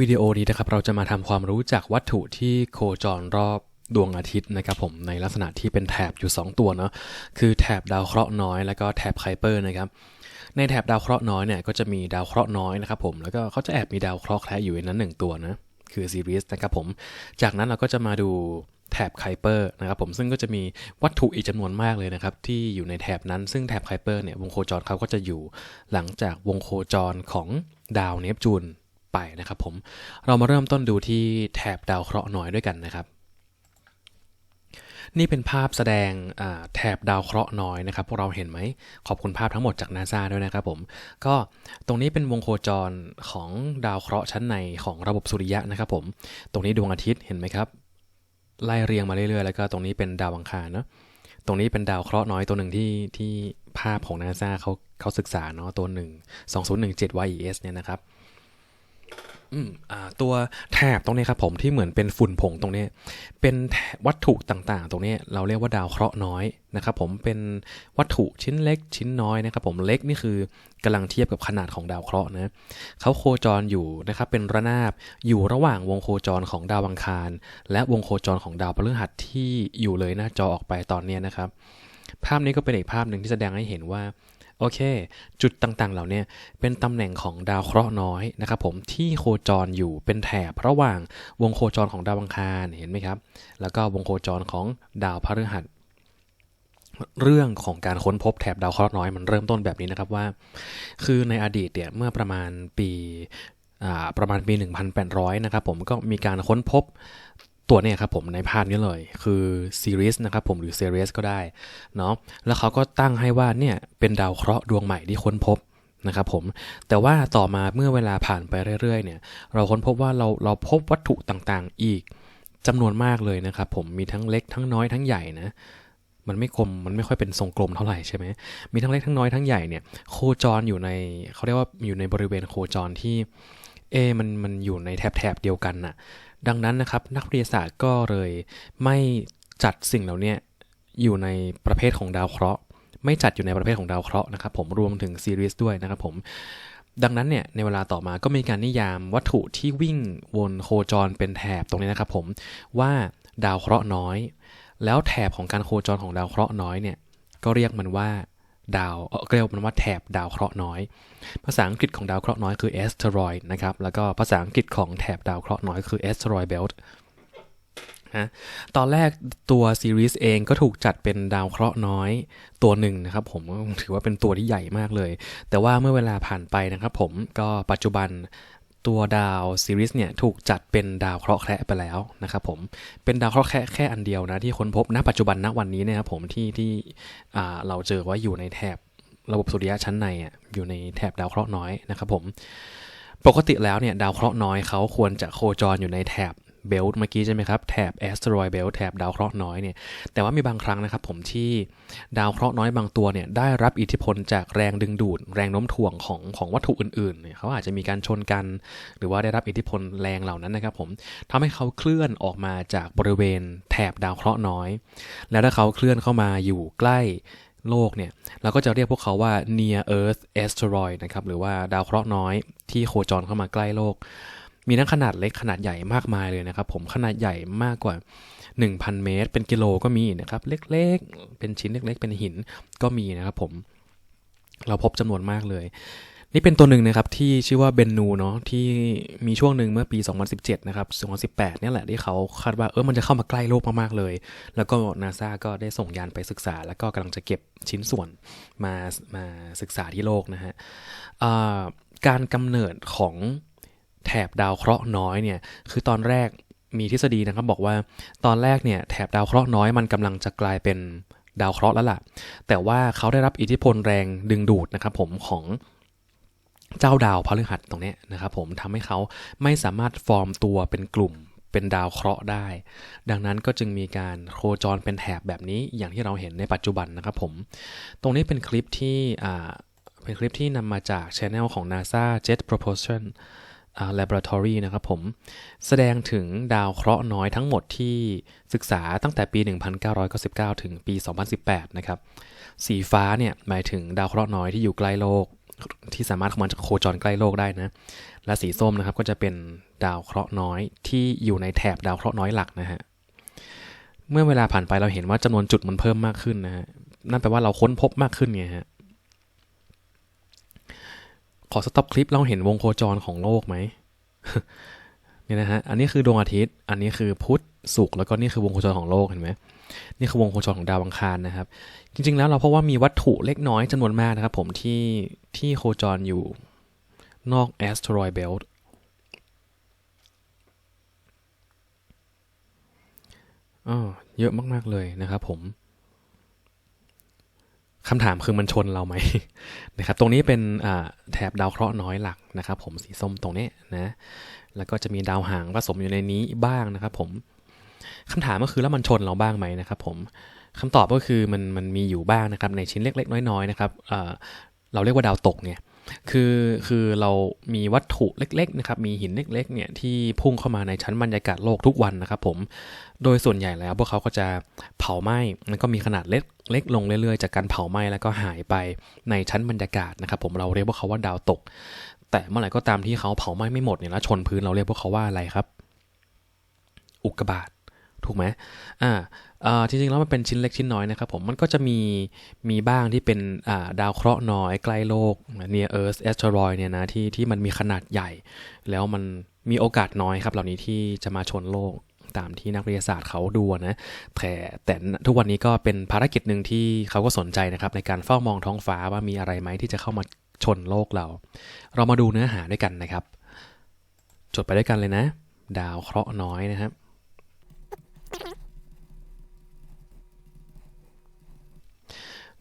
วิดีโอนี้นะครับเราจะมาทำความรู้จักวัตถุที่โคจรรอบดวงอาทิตย์นะครับผมในลักษณะที่เป็นแถบอยู่ 2 ตัวเนาะคือแถบดาวเคราะห์น้อยแล้วก็แถบไคเปอร์นะครับในแถบดาวเคราะห์น้อยเนี่ยก็จะมีดาวเคราะห์น้อยนะครับผมแล้วก็เขาจะแอบมีดาวเคราะห์แคระอยู่ในนั้นหนึ่งตัวนะคือซีรีส์นะครับผมจากนั้นเราก็จะมาดูแถบไคเปอร์นะครับผมซึ่งก็จะมีวัตถุอีกจำนวนมากเลยนะครับ ที่อยู่ในแถบนั้นซึ่งแถบไคเปอร์เนี่ยวงโคจรเขาก็จะอยู่หลังจากวงโคจรของดาวเนปจูน ไปนะครับผม เรามาเริ่มต้นดูที่แถบดาวเคราะห์น้อยด้วยกันนะครับ นี่เป็นภาพแสดงแถบดาวเคราะห์น้อยนะครับ พวกเราเห็นไหม ขอบคุณภาพทั้งหมดจากนาซาด้วยนะครับผม ก็ตรงนี้เป็นวงโคจรของดาวเคราะห์ชั้นในของระบบสุริยะนะครับผม ตรงนี้ดวงอาทิตย์เห็นไหมครับ ไล่เรียงมาเรื่อยๆ แล้วก็ตรงนี้เป็นดาวอังคารเนาะตรงนี้เป็นดาวเคราะห์น้อยตัวหนึ่งที่ที่ภาพของนาซาเขาเขาศึกษาเนาะตัวหนึ่ง2017 YES เนี่ยนะครับ อืมอ่าตัวแถบตรงนี้ครับผมที่เหมือนเป็นฝุ่นผงตรงนี้ เป็นวัตถุต่างๆ ตรงนี้เราเรียกว่าดาวเคราะห์น้อยนะครับผมเป็นวัตถุชิ้นเล็กชิ้นน้อยนะครับผมเล็กนี่คือกำลังเทียบกับขนาดของดาวเคราะห์นะเขาโคจรอยู่นะครับเป็นระนาบอยู่ระหว่างวงโคจรของดาวอังคาร และวงโคจรของดาวพฤหัสที่อยู่เลยหน้าจอออกไปตอนนี้นะครับ ภาพนี้ก็เป็นอีกภาพหนึ่งที่แสดงให้เห็นว่า โอเค จุดต่างๆ เหล่านี้เป็นตำแหน่งของดาวเคราะห์น้อยนะครับผมที่โคจรอยู่เป็นแถบระหว่างวงโคจรของดาวอังคารเห็นไหมครับ แล้วก็วงโคจรของดาวพฤหัสเรื่องของการค้นพบแถบดาวเคราะห์น้อยมันเริ่มต้นแบบนี้นะครับว่า คือในอดีตเนี่ยเมื่อประมาณปีประมาณปี 1800 นะครับผมก็มีการค้นพบ ตัวเนี่ยครับผมในภาพนี้เลย คือซีรีส์นะครับผมหรือซีรีส์ก็ได้เนาะแล้วเขาก็ตั้งให้ว่าเนี่ยเป็นดาวเคราะห์ดวงใหม่ที่ค้นพบนะครับผมแต่ว่าต่อมาเมื่อเวลาผ่านไปเรื่อยๆเนี่ยเราค้นพบว่าเราเราพบวัตถุต่างๆอีกจำนวนมากเลยนะครับผมมีทั้งเล็กทั้งน้อยทั้งใหญ่นะมันไม่กลมมันไม่ค่อยเป็นทรงกลมเท่าไหร่ใช่ไหมมีทั้งเล็กทั้งน้อยทั้งใหญ่เนี่ยโคจรอยู่ในเขาเรียกว่าอยู่ในบริเวณโคจรที่เอมันมันอยู่ในแถบๆเดียวกันน่ะ ดังนั้นนะครับนักวิทยาศาสตร์ก็เลยไม่จัดสิ่งเหล่านี้อยู่ในประเภทของดาวเคราะห์ไม่จัดอยู่ในประเภทของดาวเคราะห์นะครับผมรวมถึงซีรีส์ด้วยนะครับผมดังนั้นเนี่ยในเวลาต่อมาก็มีการนิยามวัตถุที่วิ่งวนโคจรเป็นแถบตรงนี้นะครับผมว่าดาวเคราะห์น้อย แล้วแถบของการโคจรของดาวเคราะห์น้อยเนี่ยก็เรียกมันว่า ดาวเรียกมันว่าแถบดาวเคราะห์น้อย ภาษาอังกฤษของดาวเคราะห์น้อยคือ asteroid นะครับ แล้วก็ภาษาอังกฤษของแถบดาวเคราะห์น้อยคือ asteroid belt นะตอนแรกตัวซีรีส์เองก็ถูกจัดเป็นดาวเคราะห์น้อยตัวหนึ่งนะครับผมถือว่าเป็นตัวที่ใหญ่มากเลย แต่ว่าเมื่อเวลาผ่านไปนะครับผมก็ปัจจุบัน ตัวดาวซีรีส์เนี่ยถูกจัดเป็นดาวเคราะห์แคระไปแล้วนะครับผมเป็นดาวเคราะห์แคะแค่อันเดียวนะที่ค้นพบณปัจจุบันณวันนี้นะครับผมที่ที่เราเจอว่าอยู่ในแถบระบบสุริยะชั้นในอะอยู่ในแถบดาวเคราะห์น้อยนะครับผมปกติแล้วเนี่ยดาวเคราะห์น้อยเขาควรจะโคจรอยู่ในแถบ เบลต์เมื่อกี้ใช่ไหมครับแถบแอสเตรอยเบลต์แถบดาวเคราะห์น้อยเนี่ยแต่ว่ามีบางครั้งนะครับผมที่ดาวเคราะห์น้อยบางตัวเนี่ยได้รับอิทธิพลจากแรงดึงดูด แรงโน้มถ่วงของของวัตถุอื่นๆเนี่ยเขาอาจจะมีการชนกัน หรือว่าได้รับอิทธิพลแรงเหล่านั้นนะครับผมทำให้เขาเคลื่อนออกมาจากบริเวณแถบดาวเคราะห์น้อย แล้วถ้าเขาเคลื่อนเข้ามาอยู่ใกล้โลกเนี่ยเราก็จะเรียกพวกเขาว่า near Earth asteroid นะครับหรือว่าดาวเคราะห์น้อยที่โคจรเข้ามาใกล้โลก มีทั้งขนาดเล็กขนาดใหญ่มากมายเลยนะครับ ผมขนาดใหญ่มากกว่า 1,000 เมตร เป็นกิโลก็มีนะครับเล็กๆ เป็นชิ้นเล็ก ๆ เป็นหินก็มีนะครับผมเราพบจำนวนมากเลย นี่เป็นตัวหนึ่งนะครับที่ชื่อว่าเบนนูเนาะที่มีช่วงหนึ่งเมื่อปี 2017 นะครับ 2018 เนี่ยแหละที่เขาคาดว่าเออมันจะเข้ามาใกล้โลกมากๆเลย แล้วก็นาซาก็ได้ส่งยานไปศึกษา แล้วก็กำลังจะเก็บชิ้นส่วนมามาศึกษาที่โลกนะฮะการกำเนิดของ แถบดาวเคราะห์น้อยเนี่ยคือตอนแรกมีทฤษฎีนะครับบอกว่าตอนแรกเนี่ยแถบดาวเคราะห์น้อยมันกำลังจะกลายเป็นดาวเคราะห์แล้วล่ะ แต่ว่าเขาได้รับอิทธิพลแรงดึงดูดนะครับผมของเจ้าดาวพฤหัสตรงนี้นะครับผมทำให้เขาไม่สามารถฟอร์มตัวเป็นกลุ่มเป็นดาวเคราะห์ได้ ดังนั้นก็จึงมีการโคจรเป็นแถบแบบนี้อย่างที่เราเห็นในปัจจุบันนะครับผม ตรงนี้เป็นคลิปที่เป็นคลิปที่นำมาจากช anel ของ NASA Jet Propulsion Laboratory นะครับผม แสดงถึงดาวเคราะห์น้อยทั้งหมดที่ศึกษาตั้งแต่ปี 1999 ถึงปี 2018 นะครับ สีฟ้าเนี่ยหมายถึงดาวเคราะห์น้อยที่อยู่ใกล้โลก ที่สามารถเข้ามาโคจรใกล้โลกได้นะ และสีส้มนะครับก็จะเป็นดาวเคราะห์น้อยที่อยู่ในแถบดาวเคราะห์น้อยหลักนะฮะ เมื่อเวลาผ่านไปเราเห็นว่าจำนวนจุดมันเพิ่มมากขึ้นนะฮะ นั่นแปลว่าเราค้นพบมากขึ้นไงฮะ ขอสต็อปคลิปเราเห็นวงโคจรของโลกไหมเนี่ยนะฮะ อันนี้คือดวงอาทิตย์ อันนี้คือพุธศุกร์แล้วก็นี่คือวงโคจรของโลกเห็นไหมนี่คือวงโคจรของดาวอังคารนะครับ จริง ๆ แล้วเราพบว่ามีวัตถุเล็กน้อยจำนวนมากนะครับ ผมที่ที่โคจรอยู่นอก asteroid belt อ๋อเยอะมาก ๆ เลยนะครับผม คำถามคือมันชนเราไหมนะครับ ตรงนี้เป็นแถบดาวเคราะห์น้อยหลักนะครับ ผมสีส้มตรงนี้นะ แล้วก็จะมีดาวหางผสมอยู่ในนี้บ้างนะครับ ผมคำถามก็คือแล้วมันชนเราบ้างไหมนะครับ ผมคำตอบก็คือมันมันมีอยู่บ้างนะครับ ในชิ้นเล็ก ๆ น้อยๆนะครับเเราเรียกว่าดาวตกเนี่ย คือคือเรามีวัตถุเล็กๆนะครับมีหินเล็กๆเนี่ยที่พุ่งเข้ามาในชั้นบรรยากาศโลกทุกวันนะครับผมโดยส่วนใหญ่แล้วพวกเขาก็จะเผาไหม้แล้วก็มีขนาดเล็กเล็กลงเรื่อยๆ จากการเผาไหม้แล้วก็หายไปในชั้นบรรยากาศนะครับผมเราเรียกว่าเขาว่าดาวตก แต่เมื่อไหร่ก็ตามที่เขาเผาไหม้ไม่หมดเนี่ยแล้วชนพื้นเราเรียกพว่าเขาว่าอะไรครับ อุกกาบาต ถูกไหมอ่าจริงๆแล้วมันเป็นชิ้นเล็กชิ้นน้อยนะครับผมมันก็จะมีมีบ้างที่เป็นดาวเคราะห์น้อยใกล้โลก near Earth asteroid เนี่ยนะที่ที่มันมีขนาดใหญ่ แล้วมันมีโอกาสน้อยครับ เหล่านี้ที่จะมาชนโลกตามที่นักวิทยาศาสตร์เขาดูนะแต่แต่ทุกวันนี้ก็เป็นภารกิจหนึ่งที่เขาก็สนใจนะครับในการเฝ้ามองท้องฟ้าว่ามีอะไรไหมที่จะเข้ามาชนโลกเรา เรามาดูเนื้อหาด้วยกันนะครับ จดไปด้วยกันเลยนะ ดาวเคราะห์น้อยนะครับ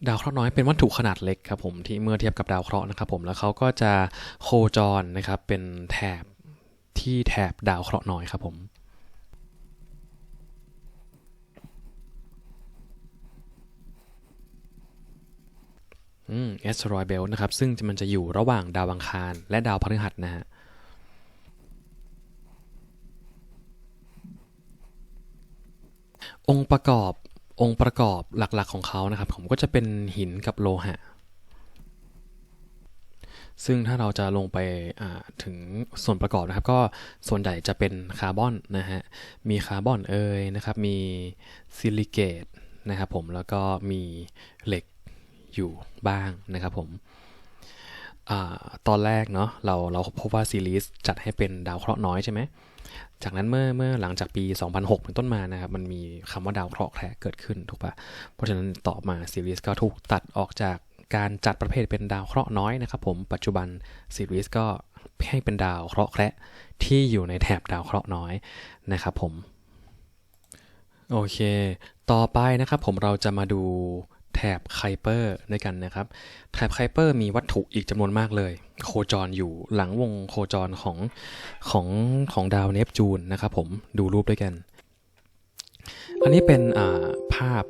ดาวเคราะห์น้อยเป็นวัตถุขนาดเล็กครับผมที่เมื่อเทียบกับดาวเคราะห์นะครับผมแล้วเขาก็จะโคจรนะครับเป็นแถบที่แถบดาวเคราะห์น้อยครับผมอืม asteroid belt นะครับซึ่งมันจะอยู่ระหว่างดาวอังคาร และดาวพฤหัสนะฮะองค์ประกอบ องค์ประกอบหลักๆของเขานะครับ ผมก็จะเป็นหินกับโลหะ ซึ่งถ้าเราจะลงไปถึงส่วนประกอบนะครับ ก็ส่วนใหญ่จะเป็นคาร์บอนนะฮะ มีคาร์บอนเอยนะครับ มีซิลิเกตนะครับผมแล้วก็มีเหล็กอยู่บ้างนะครับผมอตอนแรกเนาะเราเราพบว่าซีรีส์จัดให้เป็นดาวเคราะห์น้อยใช่ไหม จากนั้นเมื่อเมื่อหลังจากปี 2006 เป็นต้นมานะครับมันมีคำว่าดาวเคราะห์แคระเกิดขึ้นถูกปะเพราะฉะนั้นต่อมาซีรีส์ก็ถูกตัดออกจากการจัดประเภทเป็นดาวเคราะห์น้อยนะครับผมปัจจุบันซีรีส์ก็ให้เป็นดาวเคราะห์แคระที่อยู่ในแถบดาวเคราะห์น้อยนะครับผมโอเค ต่อไปนะครับผมเราจะมาดู แถบไคเปอร์ด้วยกันนะครับ แถบไคเปอร์มีวัตถุอีกจำนวนมากเลย โคจรอยู่หลังวงโคจรของของของดาวเนปจูนนะครับผมดูรูปด้วยกัน อันนี้เป็นภาพ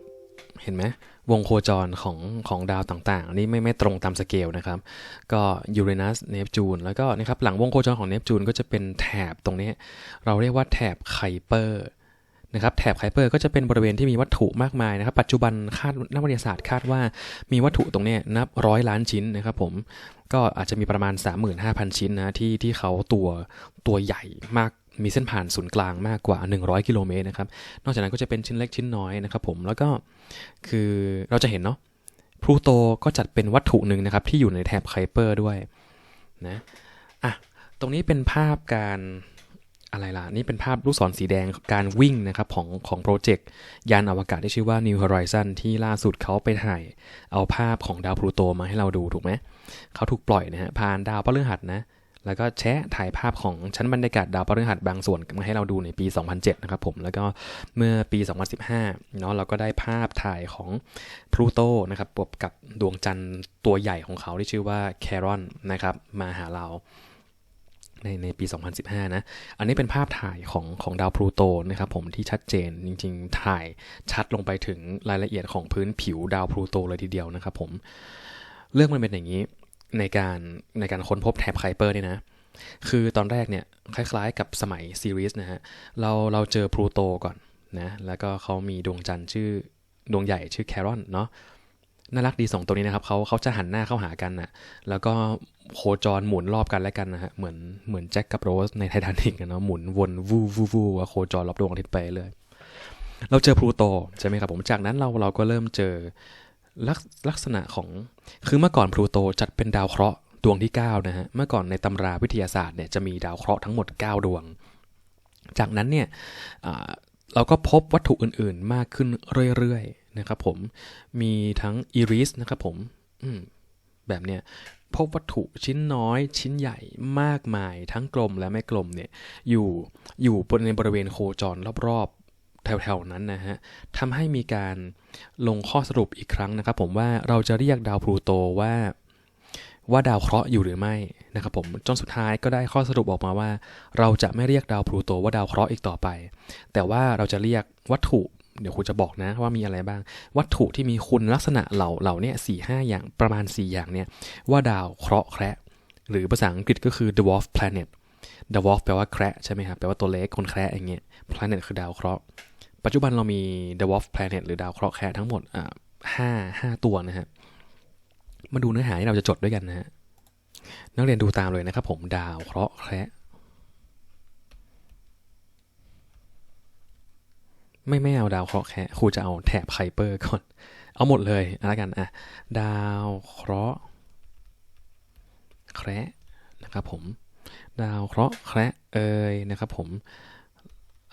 เห็นไหมวงโคจรของของดาวต่างๆ อันนี้ไม่ไม่ตรงตามสเกลนะครับ ก็ยูเรนัสเนปจูนแล้วก็นะครับหลังวงโคจรของเนปจูนก็จะเป็นแถบตรงนี้ เราเรียกว่าแถบไคเปอร์ นะครับแถบไคเปอร์ก็จะเป็นบริเวณที่มีวัตถุมากมายนะครับ ปัจจุบันคาดนักวิทยาศาสตร์คาดว่ามีวัตถุตรงนี้นับร้อยล้านชิ้นนะครับผมก็อาจจะมีประมาณ 35,000 ชิ้นนะที่ที่เขาตัวตัวใหญ่มากมีเส้นผ่านศูนย์กลางมากกว่า 100 กิโลเมตรนะครับ นอกจากนั้นก็จะเป็นชิ้นเล็กชิ้นน้อยนะครับผมแล้วก็คือเราจะเห็นเนาะพลูโตก็จัดเป็นวัตถุหนึ่งนะครับ ที่อยู่ในแถบไคเปอร์ด้วยนะอะตรงนี้เป็นภาพการ อะไรล่ะ นี่เป็นภาพลูกศรสีแดงการวิ่งนะครับของของโปรเจกต์ยานอวกาศที่ชื่อว่า New Horizon ที่ล่าสุดเขาไปถ่ายเอาภาพของดาวพลูโตมาให้เราดูถูกไหมเขาถูกปล่อยนะฮะผ่านดาวพฤหัสนะ แล้วก็แชะถ่ายภาพของชั้นบรรยากาศดาวพฤหัสบางส่วนมาให้เราดูในปี 2007 นะครับผมแล้วก็เมื่อปี 2015 เนาะเราก็ได้ภาพถ่ายของพลูโตนะครับบวกกับดวงจันทร์ตัวใหญ่ของเขาที่ชื่อว่าแครอนนะครับมาหาเรา ในในปี 2015 นะ อันนี้เป็นภาพถ่ายของของดาวพลูโตนะครับผมที่ชัดเจนจริง ๆ ถ่ายชัดลงไปถึงรายละเอียดของพื้นผิวดาวพลูโตเลยทีเดียวนะครับผม เรื่องมันเป็นอย่างนี้ในการในการค้นพบแถบไคเปอร์นี่นะ คือตอนแรกเนี่ยคล้าย ๆ กับสมัยซีรีส์นะฮะ เราเราเจอพลูโตก่อนนะ แล้วก็เขามีดวงจันทร์ชื่อดวงใหญ่ชื่อแครอนเนาะ น่ารักดีสองตัวนี้นะครับเขาเขาจะหันหน้าเข้าหากันนะแล้วก็โคจรหมุนรอบกันแล้วกันนะฮะเหมือนเหมือนแจ็คกับโรสในไททานิกเนาะหมุนวนวูวูวูว่าโคจรรอบดวงอาทิตย์ไปเลยเราเจอพลูโตใช่ไหมครับผมจากนั้นเราเราก็เริ่มเจอลักลักษณะของคือเมื่อก่อนพลูโตจัดเป็นดาวเคราะห์ดวงที่9นะฮะเมื่อก่อนในตำราวิทยาศาสตร์เนี่ยจะมีดาวเคราะห์ทั้งหมด 9 ดวง จากนั้นเนี่ยอ่าเราก็พบวัตถุอื่นๆมากขึ้นเรื่อยๆ นะครับผมมีทั้งอีริสนะครับผมมแบบเนี้ยพบวัตถุชิ้นน้อยชิ้นใหญ่มากมายทั้งกลมและไม่กลมเนี่ยอยู่อยู่บนในบริเวณโคจรรอบๆ แถวๆนั้นนะฮะทำให้มีการลงข้อสรุปอีกครั้งนะครับผมว่าเราจะเรียกดาวพลูโตว่าว่าดาวเคราะห์อยู่หรือไม่นะครับผมจนสุดท้ายก็ได้ข้อสรุปออกมาว่า เราจะไม่เรียกดาวพลูโตว่าดาวเคราะห์อีกต่อไป แต่ว่าเราจะเรียกวัตถุ เดี๋ยวครูจะบอกนะว่ามีอะไรบ้าง วัตถุที่มีคุณลักษณะเหล่าเหล่านี้สี่ห้าอย่างประมาณ 4 อย่างเนี่ยว่าดาวเคราะห์แคระหรือภาษาอังกฤษก็คือ dwarf planet dwarf แปลว่าแคระใช่ไหมครับแปลว่าตัวเล็กคนแคระอย่างเงี้ย planet คือดาวเคราะห์ปัจจุบันเรามี dwarf planet หรือดาวเคราะห์แคระทั้งหมดอ่าห้าห้าตัวนะฮะมาดูเนื้อหาที่เราจะจดด้วยกันนะฮะนักเรียนดูตามเลยนะครับผมดาวเคราะห์แคระ ไม่ไม่เอาดาวเคราะห์แคระครูจะเอาแถบไคเปอร์ก่อน เอาหมดเลยอะไรกันอะดาวเคราะห์แคระนะครับผมดาวเคราะห์แคระเอยนะครับผม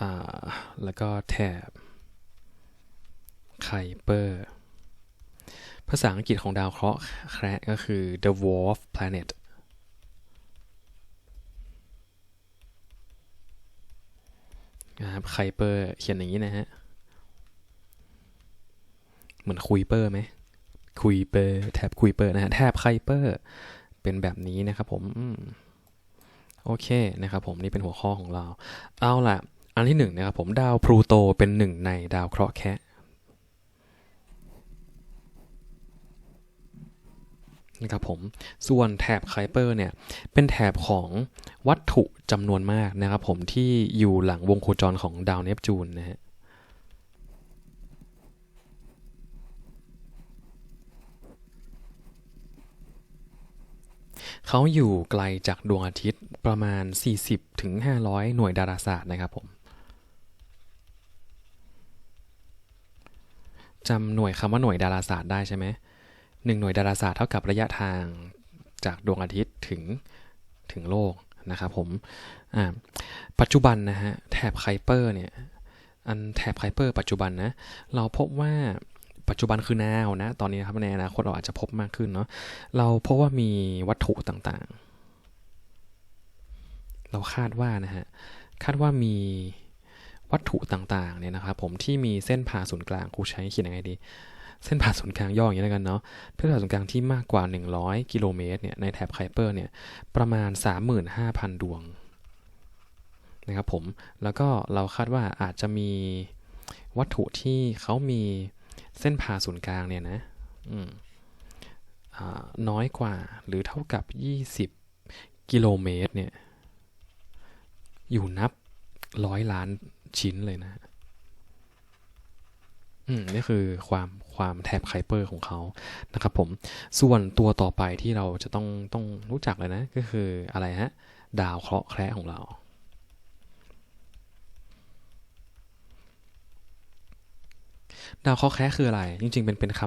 อ่าแล้วก็แถบไคเปอร์ภาษาอังกฤษของดาวเคราะห์แคระก็คือ the dwarf planet นะครับไคเปอร์เขียนอย่างนี้นะฮะ เหมือนคุยเปอร์ไหมคุยเปอร์แท็บคุยเปอร์นะฮะแท็บไคเปอร์เป็นแบบนี้นะครับผมอืมโอเคนะครับผมนี่เป็นหัวข้อของเรา เอาล่ะ อันที่หนึ่งนะครับผมดาวพลูโตเป็นหนึ่งในดาวเคราะห์แคะ นะครับผม ส่วนแถบไคเปอร์เนี่ย เป็นแถบของวัตถุจำนวนมากนะครับผมที่อยู่หลังวงโคจรของดาวเนปจูนนะฮะเขาอยู่ไกลจากดวงอาทิตย์ประมาณ 40ถึง500 หน่วยดาราศาสตร์นะครับผมจำหน่วยคำว่าหน่วยดาราศาสตร์ได้ใช่ไหม หนึ่งหน่วยดาราศาสตร์เท่ากับระยะทางจากดวงอาทิตย์ถึงถึงโลกนะครับผมปัจจุบันนะฮะแถบไคเปอร์เนี่ยอันแถบไคเปอร์ปัจจุบันนะเราพบว่าปัจจุบันคือ now นะตอนนี้นะครับในอนาคตเราอาจจะพบมากขึ้นเนาะเราพบว่ามีวัตถุต่างๆ เราคาดว่านะฮะคาดว่ามีวัตถุต่างๆเนี่ยนะครับผมที่มีเส้นผ่าศูนย์กลางครูใช้เขียนยังไงดี เส้นผ่าศูนย์กลางย่ออย่างนี้แล้วกันเนาะเส้นผ่าศูนย์กลางที่มากกว่า 100 กิโลเมตรเนี่ยในแถบไคเปอร์เนี่ยประมาณ 35,000 ดวงนะครับผมแล้วก็เราคาดว่าอาจจะมีวัตถุที่เขามีเส้นผ่าศูนย์กลางเนี่ยนะอืมอ่าน้อยกว่าหรือเท่ากับ 20 กิโลเมตรเนี่ยอยู่นับร้อยล้านชิ้นเลยนะ อืมนี่คือความความแถบไคเปอร์ของเขานะครับผมส่วนตัวต่อไปที่เราจะต้องต้องรู้จักเลยนะ ก็คืออะไรฮะ ดาวเคราะห์แคระของเราดาวเคราะห์แคระคืออะไร จริง ๆ เป็นเป็นค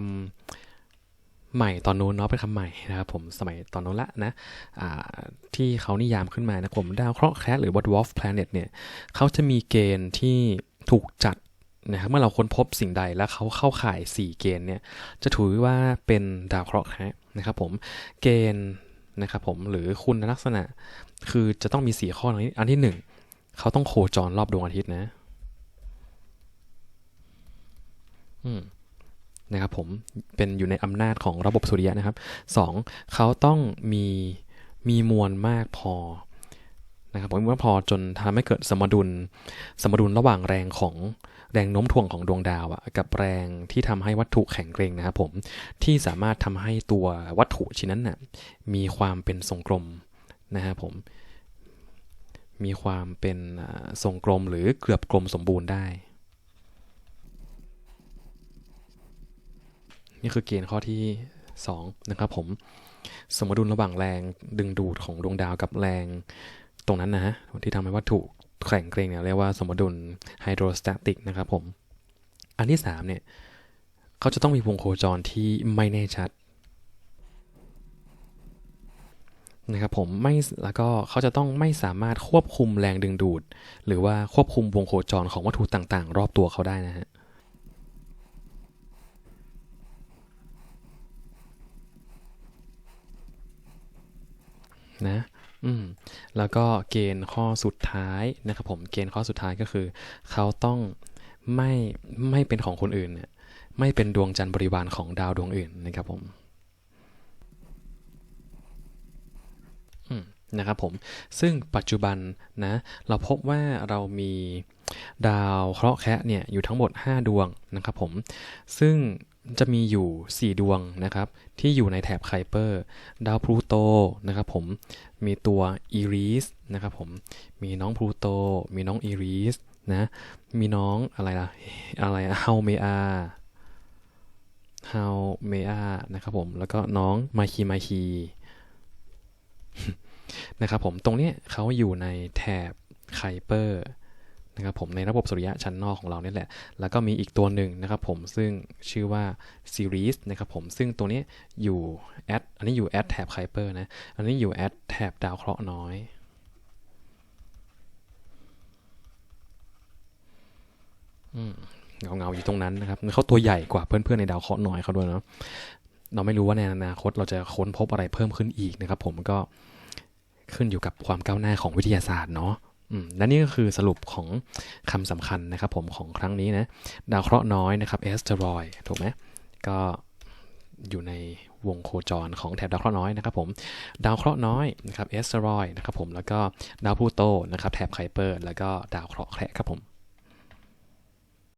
ำใหม่ตอนนู้นเนาะเป็นคำใหม่นะครับผมสมัยตอนนู้นละนะอ่าที่เขานิยามขึ้นมานะผมดาวเคราะห์แคระหรือว่า dwarf planet เนี่ยเขาจะมีเกณฑ์ที่ถูกจัด นะครับเมื่อเราค้นพบสิ่งใดแล้วเขาเข้าข่าย 4 เกณฑ์เนี่ยจะถือว่าเป็นดาวเคราะห์นะครับผมเกณฑ์นะครับผมหรือคุณลักษณะ คือจะต้องมี 4 ข้อนี้อันที่ 1 เขาต้องโคจรรอบดวงอาทิตย์นะนะครับผมเป็นอยู่ในอำนาจของระบบสุริยะนะครับ 2. เขาต้องมีมีมวลมากพอ นะครับผมว่าพอจนทำให้เกิดสมดุล สมดุลระหว่างแรงของแรงโน้มถ่วงของดวงดาวอะกับแรงที่ทำให้วัตถุแข็งเกร็งนะครับผมที่สามารถทำให้ตัววัตถุชิ้นนั้นนะ่ะมีความเป็นทรงกลมนะครับผมมีความเป็นทรงกลมหรือเกือบกลมสมบูรณ์ได้ นี่คือเกณฑ์ข้อที่2นะครับผมสมดุลระหว่างแรงดึงดูดของดวงดาวกับแรง ตรงนั้นนะฮะที่ทำให้วัตถุแข็งเกร็งเนี่ยเรียกว่าสมดุลไฮโดรสแตติกนะครับผม อันที่3เนี่ยเขาจะต้องมีวงโคจรที่ไม่แน่ชัดนะครับผมไม่แล้วก็เขาจะต้องไม่สามารถควบคุมแรงดึงดูด หรือว่าควบคุมวงโคจรของวัตถุต่างๆ รอบตัวเขาได้นะฮะนะ อืมแล้วก็เกณฑ์ข้อสุดท้ายนะครับผมเกณฑ์ข้อสุดท้ายก็คือ เขาต้องไม่ไม่เป็นของคนอื่นเนี่ยไม่เป็นดวงจันทร์บริวารของดาวดวงอื่นนะครับผมนะครับผมซึ่งปัจจุบันนะเราพบว่าเรามีดาวเคราะห์แคะเนี่ยอยู่ทั้งหมด 5 ดวงนะครับผมซึ่ง จะมีอยู่ 4 ดวงนะครับ ที่อยู่ในแถบไคเปอร์ ดาวพลูโตนะครับผมมีตัวอีริสนะครับผมมีน้องพลูโต มีน้องอีริสนะมีน้องอะไรล่ะอะไรเฮาเมอาเฮาเมอานะครับผมแล้วก็น้องมาคีมาคีนะครับผมตรงนี้เขาอยู่ในแถบไคเปอร์ นะครับผมในระบบสุริยะชั้นนอกของเราเนี่ยแหละ แล้วก็มีอีกตัวหนึ่งนะครับผมซึ่งชื่อว่าซีรีส์นะครับผมซึ่งตัวนี้อยู่แอดอันนี้อยู่แอดแถบไคเปอร์นะ อันนี้อยู่แอดแถบดาวเคราะห์น้อยเงาเงาอยู่ตรงนั้นนะครับเขาตัวใหญ่กว่าเพื่อนๆในดาวเคราะห์น้อยเขาด้วยเนาะเราไม่รู้ว่าในอนาคตเราจะค้นพบอะไรเพิ่มขึ้นอีกนะครับ ผมก็ขึ้นอยู่กับความก้าวหน้าของวิทยาศาสตร์เนาะ และนี่ก็คือสรุปของคำสำคัญนะครับผมของครั้งนี้นะ ดาวเคราะห์น้อยนะครับเอสเทรอยถูกไหมก็อยู่ในวงโคจรของแถบดาวเคราะห์น้อยนะครับผม ดาวเคราะห์น้อยนะครับเอสเทรอยนะครับผมแล้วก็ดาวพูโตนะครับแถบไคเปอร์ แล้วก็ดาวเคราะห์แคระครับผม